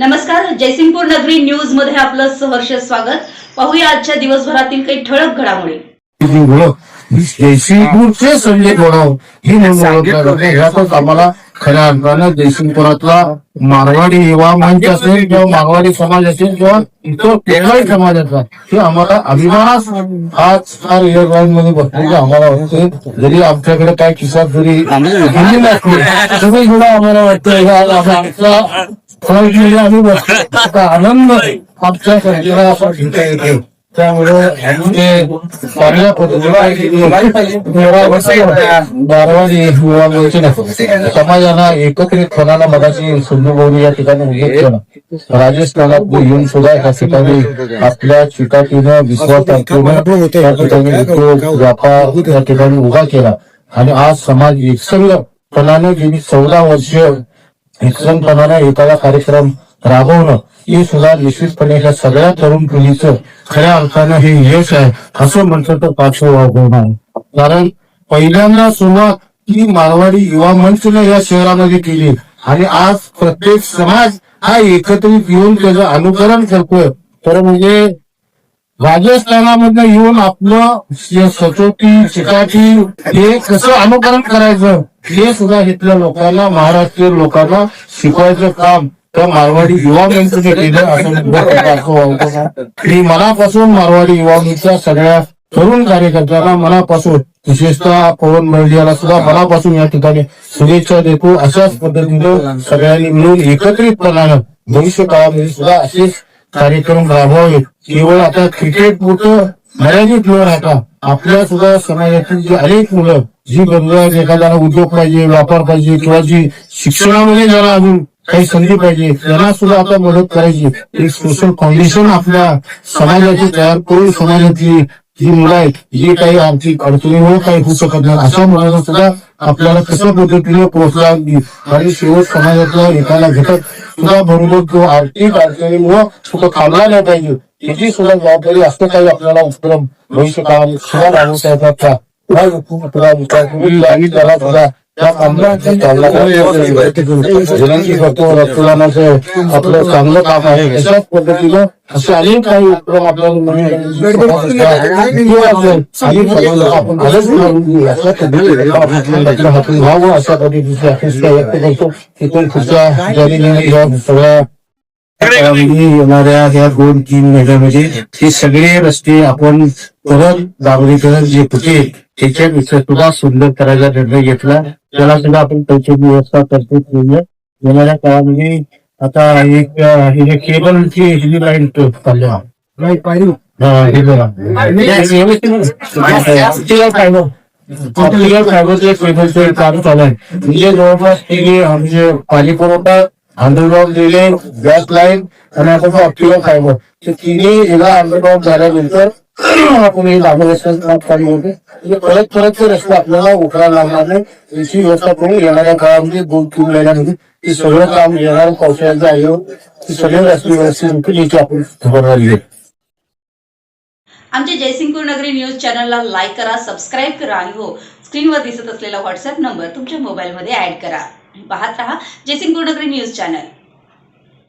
नमस्कार जयसिंगपूर नगरी न्यूजमध्ये आपलं सहर्ष स्वागत. पाहूया आजच्या दिवसभरातील काही ठळक घडामोडी. जयसिंगपूरचे संजय गोडाव हे आम्हाला खऱ्या अर्थानं जयसिंगपुरातला मारवाडी युवा मंच असेल किंवा मारवाडी समाज असेल किंवा इतर केरळी समाज असतात हे आम्हाला अभिमानास आज चार इयर राऊंडमध्ये बसलेले आम्हाला वाटते जरी आमच्याकडे काय किस्सा जरी गेली नसली तरी सुद्धा आम्हाला वाटतं हे आज आमचा आम्ही बसतो आनंद आमच्या सरकारला असा घेता येतो समाजाला एकत्रितपणाला मगाशी गौरी या ठिकाणी उल्लेख केला राजस्थानात येऊन सुद्धा या ठिकाणी आपल्या चिकाटीनं विश्वासातून त्या ठिकाणी उद्योग व्यापार या ठिकाणी उभा केला. आणि आज समाज एकसंगपणाने गेली चौदा वर्ष एकसंगपणाने एखादा कार्यक्रम राबवणं हे सुद्धा निश्चितपणे ह्या सगळ्या तरुण पिढीचं खऱ्या अर्थानं हे यश आहे असं म्हटलं तर पाचवं आहे कारण पहिल्यांदा सुरुवात ही मारवाडी युवा मंचनं या शहरामध्ये केली. आणि आज प्रत्येक समाज हा एकत्रित येऊन त्याचं अनुकरण करतोय. तर म्हणजे राजस्थानामधनं येऊन आपलं सचोटी चिकाटी हे कसं अनुकरण करायचं हे सुद्धा इथल्या लोकांना महाराष्ट्रीय लोकांना शिकवायचं काम. त्या मारवाडी युवा मंचने केलं असं. मी मनापासून मारवाडी युवा मंचच्या सगळ्या तरुण कार्यकर्त्यांना मनापासून विशेषतः पवन मर्डियाला सुद्धा मनापासून या ठिकाणी शुभेच्छा देतो अशाच पद्धतीनं सगळ्यांनी मिळून एकत्रितपणानं भविष्य काळामध्ये सुद्धा असेच कार्यक्रम राबवावे केवळ आता क्रिकेट पुरतं मर्यादित न राहता आपल्या सुद्धा समाजातील जी अनेक मुलं जी गरज एखाद्याला उद्योग पाहिजे व्यापार पाहिजे किंवा जी शिक्षणामध्ये जरा अजून काही संधी पाहिजे. त्यांना सुद्धा आता मदत करायची. एक सोशल फाउंडेशन आपल्या समाजाची तयार करून समाजातली जी मुलं आहेत जी काही आर्थिक अडचणीमुळे काही होऊ शकत नाही. अशा मुलांना सुद्धा आपल्याला कशा पद्धतीने पोहोचला आणि शेवट समाजातला एखादा घटक सुद्धा बरोबर किंवा आर्थिक अडचणीमुळे सुद्धा थांबला नाही पाहिजे याची सुद्धा जबाबदारी असं काही आपल्याला उपक्रम भविष्य काळात सुद्धा राहू शकतात का या तुला विचार करून आणि त्याला सुद्धा विनंती करतो रक्तदानाचं आपलं चांगलं काम आहे. अशाच पद्धतीनं असे अनेक काही उपक्रम आपल्याला. अशा पद्धतीची अपेक्षा व्यक्त करतो. तिथून पुढच्या सगळ्या येणाऱ्या या दोन तीन महिन्यामध्ये हे सगळे रस्ते आपण परत डांबरीकरण जे होते त्याच्यापेक्षा सुद्धा सुंदर करायचा निर्णय घेतला. त्याला सुद्धा आपण पैशाची व्यवस्था करतो. येणाऱ्या काळामध्ये आता एक हे केबलची ही लाईन चालल्या फायबर फायबरचे केबलचे काम चालू आहे. म्हणजे जवळपास ते म्हणजे पाणी पुरवठा अंडरग्राऊंड दिले गॅस लाईन आणि आपण ऑप्टिकल फायबर ते तिन्ही एका अंडरग्राऊंड झाल्यानंतर आपण हे लागू रस्त्याचं काम होते म्हणजे परत परत ते रस्ते आपल्याला उकरायला लागणार नाही। याची व्यवस्था करून येणाऱ्या काळामध्ये दोन तीन महिन्यामध्ये ते सगळं काम येणाऱ्या पावसाळ्याचं आहे ते सगळे रस्ते व्यवस्थित होतील याची आपण खबरदारी घेऊ आमच्या जयसिंगपूर नगरी न्यूज चॅनलला लाईक करा सबस्क्राईब करा आणि हो स्क्रीनवर दिसत असलेला व्हॉट्सअप नंबर तुमच्या मोबाईलमध्ये ऍड करा. पाहत रहा. जेसिंग नगरी न्यूज चॅनल.